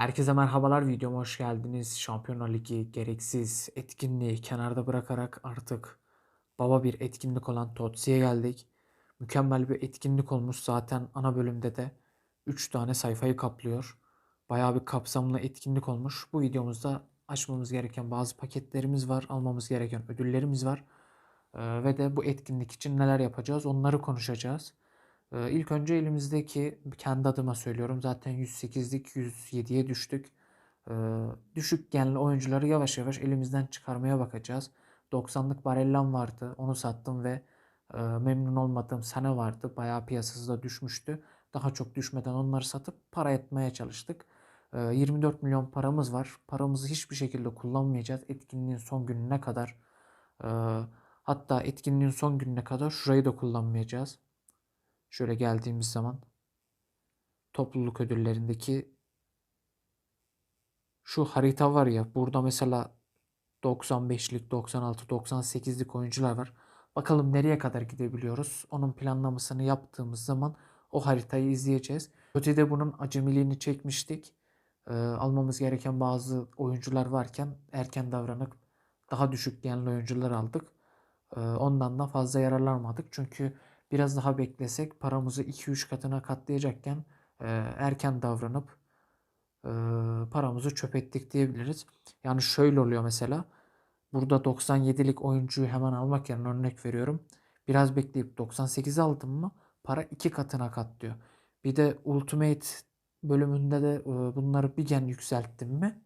Herkese merhabalar videoma hoş geldiniz. Şampiyonlar Ligi gereksiz etkinliği kenarda bırakarak artık baba bir etkinlik olan Totsi'ye geldik. Mükemmel bir etkinlik olmuş zaten ana bölümde de 3 tane sayfayı kaplıyor. Bayağı bir kapsamlı etkinlik olmuş. Bu videomuzda açmamız gereken bazı paketlerimiz var, almamız gereken ödüllerimiz var. Ee, ve de bu etkinlik için neler yapacağız onları konuşacağız. Ee, ilk önce elimizdeki kendi adıma söylüyorum zaten 108'lik 107'ye düştük. Ee, düşük genli oyuncuları yavaş yavaş elimizden çıkarmaya bakacağız. 90'lık Barellam vardı onu sattım ve e, memnun olmadığım Sane vardı. Bayağı piyasası da düşmüştü. Daha çok düşmeden onları satıp para etmeye çalıştık. Ee, 24 milyon paramız var. Paramızı hiçbir şekilde kullanmayacağız. Etkinliğin son gününe kadar. Ee, hatta etkinliğin son gününe kadar şurayı da kullanmayacağız. Şöyle geldiğimiz zaman topluluk ödüllerindeki şu harita var ya burada mesela 95'lik, 96, 98'lik oyuncular var. Bakalım nereye kadar gidebiliyoruz. Onun planlamasını yaptığımız zaman o haritayı izleyeceğiz. Ötede bunun acemiliğini çekmiştik. Ee, almamız gereken bazı oyuncular varken erken davranıp daha düşük genli oyuncular aldık. Ee, ondan da fazla yararlanmadık. Çünkü biraz daha beklesek paramızı 2-3 katına katlayacakken e, erken davranıp e, paramızı çöp ettik diyebiliriz. Yani şöyle oluyor mesela. Burada 97'lik oyuncuyu hemen almak yerine örnek veriyorum. Biraz bekleyip 98 aldım mı para 2 katına katlıyor. Bir de Ultimate bölümünde de e, bunları bir gen yükselttim mi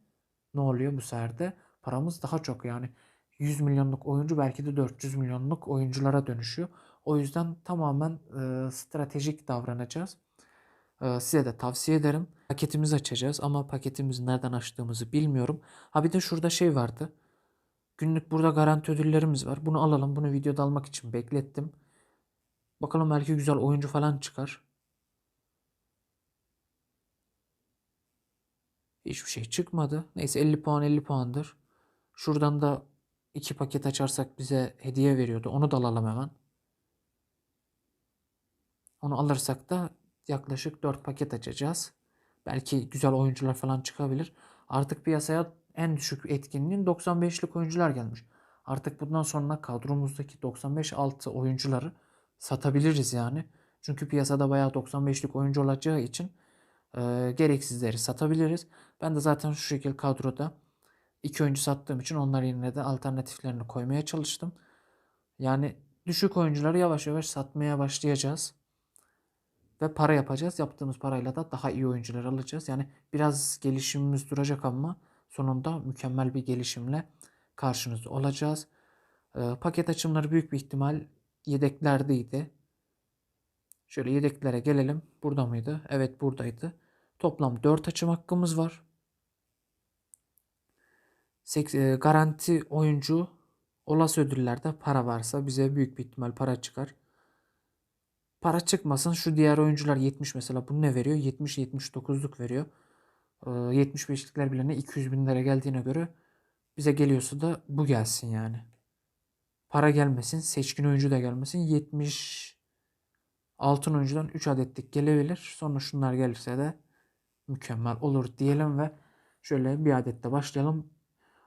ne oluyor bu sefer de paramız daha çok yani 100 milyonluk oyuncu belki de 400 milyonluk oyunculara dönüşüyor. O yüzden tamamen e, stratejik davranacağız. E, size de tavsiye ederim. Paketimizi açacağız ama paketimizi nereden açtığımızı bilmiyorum. Ha bir de şurada şey vardı. Günlük burada garanti ödüllerimiz var. Bunu alalım. Bunu videoda almak için beklettim. Bakalım belki güzel oyuncu falan çıkar. Hiçbir şey çıkmadı. Neyse 50 puan 50 puandır. Şuradan da iki paket açarsak bize hediye veriyordu. Onu da alalım hemen. Onu alırsak da yaklaşık 4 paket açacağız. Belki güzel oyuncular falan çıkabilir. Artık piyasaya en düşük etkinliğin 95'lik oyuncular gelmiş. Artık bundan sonra kadromuzdaki 95 altı oyuncuları satabiliriz yani. Çünkü piyasada bayağı 95'lik oyuncu olacağı için e, gereksizleri satabiliriz. Ben de zaten şu şekilde kadroda iki oyuncu sattığım için onlar yerine de alternatiflerini koymaya çalıştım. Yani düşük oyuncuları yavaş yavaş satmaya başlayacağız. Ve para yapacağız. Yaptığımız parayla da daha iyi oyuncular alacağız. Yani biraz gelişimimiz duracak ama sonunda mükemmel bir gelişimle karşınızda olacağız. Ee, paket açımları büyük bir ihtimal yedeklerdeydi. Şöyle yedeklere gelelim. Burada mıydı? Evet buradaydı. Toplam 4 açım hakkımız var. Sek- e, garanti oyuncu olası ödüllerde para varsa bize büyük bir ihtimal para çıkar. Para çıkmasın şu diğer oyuncular 70 mesela bu ne veriyor? 70-79'luk veriyor. Ee, 75'likler bile ne 200 bin lira geldiğine göre bize geliyorsa da bu gelsin yani. Para gelmesin. Seçkin oyuncu da gelmesin. 70 altın oyuncudan 3 adetlik gelebilir. Sonra şunlar gelirse de mükemmel olur diyelim ve şöyle bir adette başlayalım.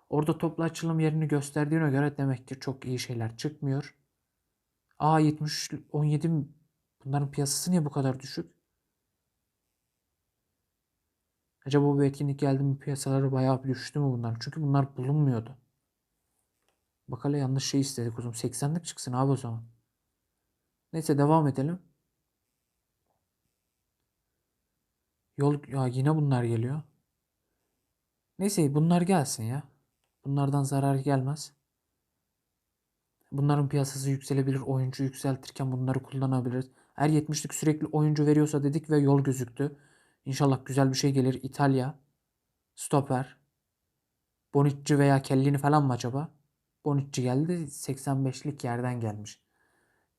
Orada toplu açılım yerini gösterdiğine göre demek ki çok iyi şeyler çıkmıyor. A 70 17 bunların piyasası niye bu kadar düşük? Acaba bu etkinlik geldi mi piyasaları bayağı düştü mü bunlar? Çünkü bunlar bulunmuyordu. Bak hele yanlış şey istedik o 80'lik çıksın abi o zaman. Neyse devam edelim. Yol ya yine bunlar geliyor. Neyse bunlar gelsin ya. Bunlardan zarar gelmez. Bunların piyasası yükselebilir. Oyuncu yükseltirken bunları kullanabiliriz. Eğer 70'lik sürekli oyuncu veriyorsa dedik ve yol gözüktü. İnşallah güzel bir şey gelir. İtalya. Stoper. Bonucci veya Kellini falan mı acaba? Bonucci geldi. 85'lik yerden gelmiş.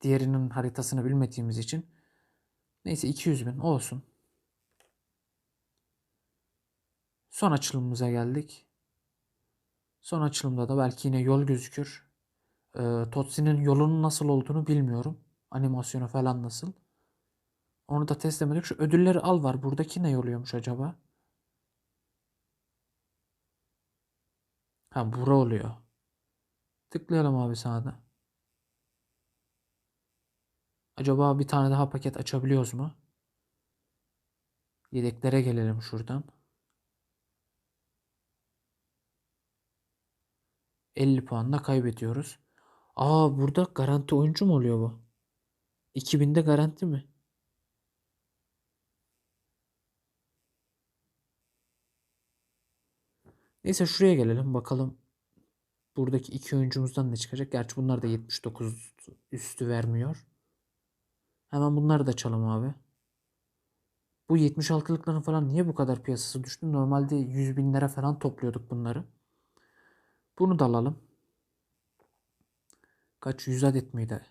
Diğerinin haritasını bilmediğimiz için. Neyse 200 bin olsun. Son açılımımıza geldik. Son açılımda da belki yine yol gözükür. Ee, Totsi'nin yolunun nasıl olduğunu bilmiyorum. Animasyonu falan nasıl. Onu da test edemedik. Şu ödülleri al var. Buradaki ne oluyormuş acaba? Ha bura oluyor. Tıklayalım abi sağda. Acaba bir tane daha paket açabiliyoruz mu? Yedeklere gelelim şuradan. 50 puanla kaybediyoruz. Aa burada garanti oyuncu mu oluyor bu? 2000'de garanti mi? Neyse şuraya gelelim bakalım. Buradaki iki oyuncumuzdan ne çıkacak? Gerçi bunlar da 79 üstü vermiyor. Hemen bunları da çalalım abi. Bu 76'lıkların falan niye bu kadar piyasası düştü? Normalde 100 binlere falan topluyorduk bunları. Bunu da alalım. Kaç 100 adet miydi?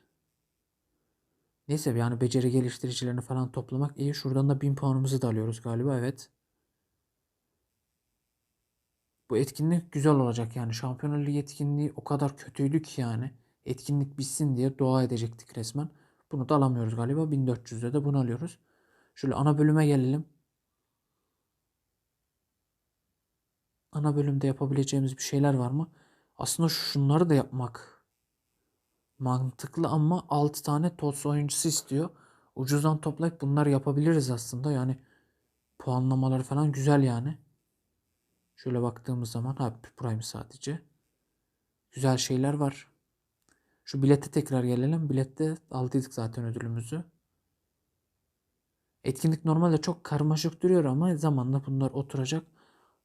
Neyse yani beceri geliştiricilerini falan toplamak iyi. Şuradan da 1000 puanımızı da alıyoruz galiba. Evet. Bu etkinlik güzel olacak yani. Şampiyonlar Ligi etkinliği o kadar kötüydü ki yani. Etkinlik bitsin diye dua edecektik resmen. Bunu da alamıyoruz galiba. 1400'de de bunu alıyoruz. Şöyle ana bölüme gelelim. Ana bölümde yapabileceğimiz bir şeyler var mı? Aslında şunları da yapmak mantıklı ama 6 tane TOTS oyuncusu istiyor. Ucuzdan toplayıp bunları yapabiliriz aslında. Yani puanlamaları falan güzel yani. Şöyle baktığımız zaman ha Prime sadece. Güzel şeyler var. Şu bilete tekrar gelelim. Bilette aldıydık zaten ödülümüzü. Etkinlik normalde çok karmaşık duruyor ama zamanla bunlar oturacak.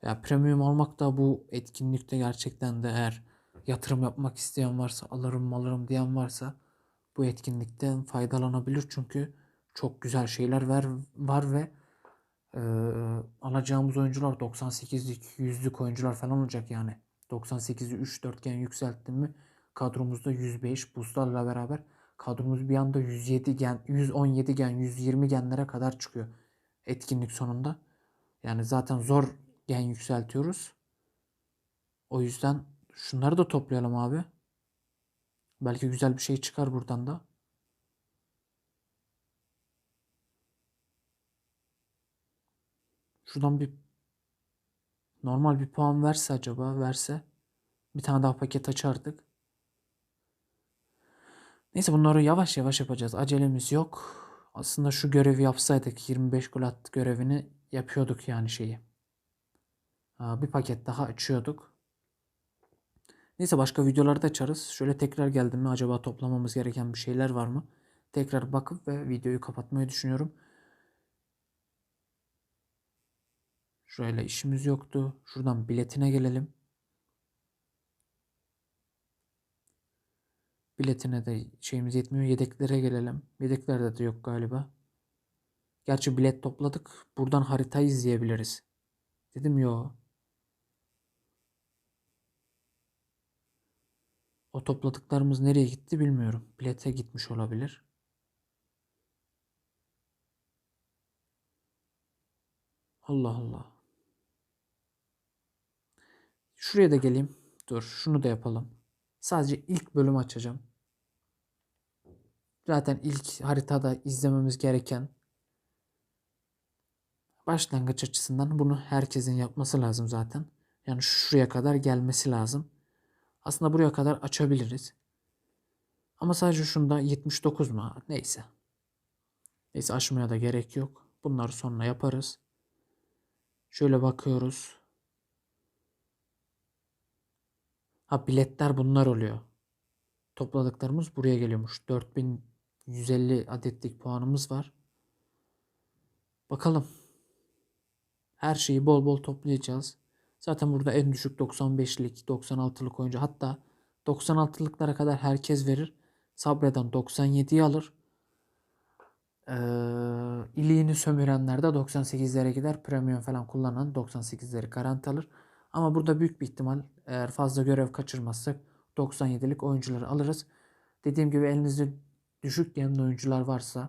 Ya premium almak da bu etkinlikte gerçekten de eğer yatırım yapmak isteyen varsa alırım alırım diyen varsa bu etkinlikten faydalanabilir çünkü çok güzel şeyler var, var ve e, alacağımız oyuncular 98'lik 100'lük oyuncular falan olacak yani. 98'i 3 4 gen yükselttim mi kadromuzda 105 boostlarla beraber kadromuz bir anda 107 gen, 117 gen, 120 genlere kadar çıkıyor etkinlik sonunda. Yani zaten zor gen yükseltiyoruz. O yüzden şunları da toplayalım abi. Belki güzel bir şey çıkar buradan da. Şuradan bir normal bir puan verse acaba verse bir tane daha paket açardık. Neyse bunları yavaş yavaş yapacağız. Acelemiz yok. Aslında şu görevi yapsaydık 25 gol attı görevini yapıyorduk yani şeyi. Bir paket daha açıyorduk. Neyse başka videolarda açarız. Şöyle tekrar geldim mi acaba toplamamız gereken bir şeyler var mı? Tekrar bakıp ve videoyu kapatmayı düşünüyorum. Şöyle işimiz yoktu. Şuradan biletine gelelim. Biletine de şeyimiz yetmiyor. Yedeklere gelelim. Yedeklerde de yok galiba. Gerçi bilet topladık. Buradan haritayı izleyebiliriz. Dedim yo. O topladıklarımız nereye gitti bilmiyorum. Bilete gitmiş olabilir. Allah Allah. Şuraya da geleyim. Dur şunu da yapalım. Sadece ilk bölüm açacağım. Zaten ilk haritada izlememiz gereken başlangıç açısından bunu herkesin yapması lazım zaten. Yani şuraya kadar gelmesi lazım. Aslında buraya kadar açabiliriz. Ama sadece şunda 79 mu? Neyse. Neyse açmaya da gerek yok. Bunları sonra yaparız. Şöyle bakıyoruz. Ha biletler bunlar oluyor. Topladıklarımız buraya geliyormuş. 4150 adetlik puanımız var. Bakalım. Her şeyi bol bol toplayacağız. Zaten burada en düşük 95'lik, 96'lık oyuncu hatta 96'lıklara kadar herkes verir. Sabreden 97'yi alır. Ee, iliğini sömürenler de 98'lere gider. Premium falan kullanan 98'leri garanti alır. Ama burada büyük bir ihtimal eğer fazla görev kaçırmazsak 97'lik oyuncuları alırız. Dediğim gibi elinizde düşük yanında oyuncular varsa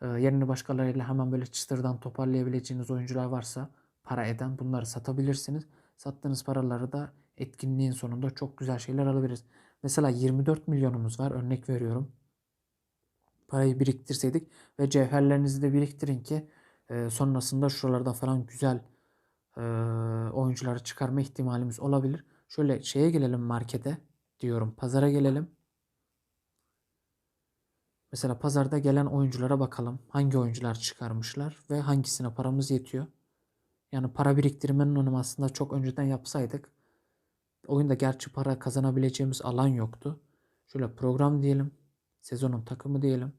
e, yerini başkalarıyla hemen böyle çıtırdan toparlayabileceğiniz oyuncular varsa para eden bunları satabilirsiniz. Sattığınız paraları da etkinliğin sonunda çok güzel şeyler alabiliriz. Mesela 24 milyonumuz var örnek veriyorum. Parayı biriktirseydik ve cevherlerinizi de biriktirin ki e, sonrasında şuralarda falan güzel e, oyuncuları çıkarma ihtimalimiz olabilir. Şöyle şeye gelelim markete diyorum. Pazara gelelim. Mesela pazarda gelen oyunculara bakalım. Hangi oyuncular çıkarmışlar ve hangisine paramız yetiyor. Yani para biriktirmenin onu aslında çok önceden yapsaydık oyunda gerçi para kazanabileceğimiz alan yoktu. Şöyle program diyelim. Sezonun takımı diyelim.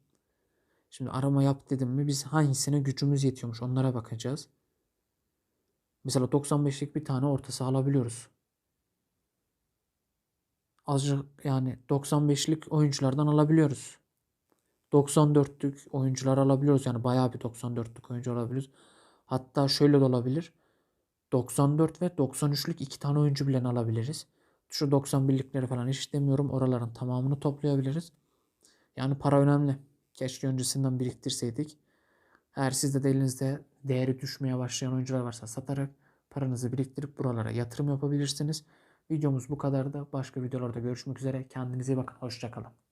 Şimdi arama yap dedim mi biz hangisine gücümüz yetiyormuş onlara bakacağız. Mesela 95'lik bir tane orta saha alabiliyoruz. Azıcık yani 95'lik oyunculardan alabiliyoruz. 94'lük oyuncular alabiliyoruz. Yani bayağı bir 94'lük oyuncu alabiliyoruz. Hatta şöyle de olabilir. 94 ve 93'lük iki tane oyuncu bile alabiliriz. Şu 91'likleri falan hiç demiyorum. Oraların tamamını toplayabiliriz. Yani para önemli. Keşke öncesinden biriktirseydik. Eğer sizde de elinizde değeri düşmeye başlayan oyuncular varsa satarak paranızı biriktirip buralara yatırım yapabilirsiniz. Videomuz bu kadardı. Başka videolarda görüşmek üzere. Kendinize iyi bakın. Hoşçakalın.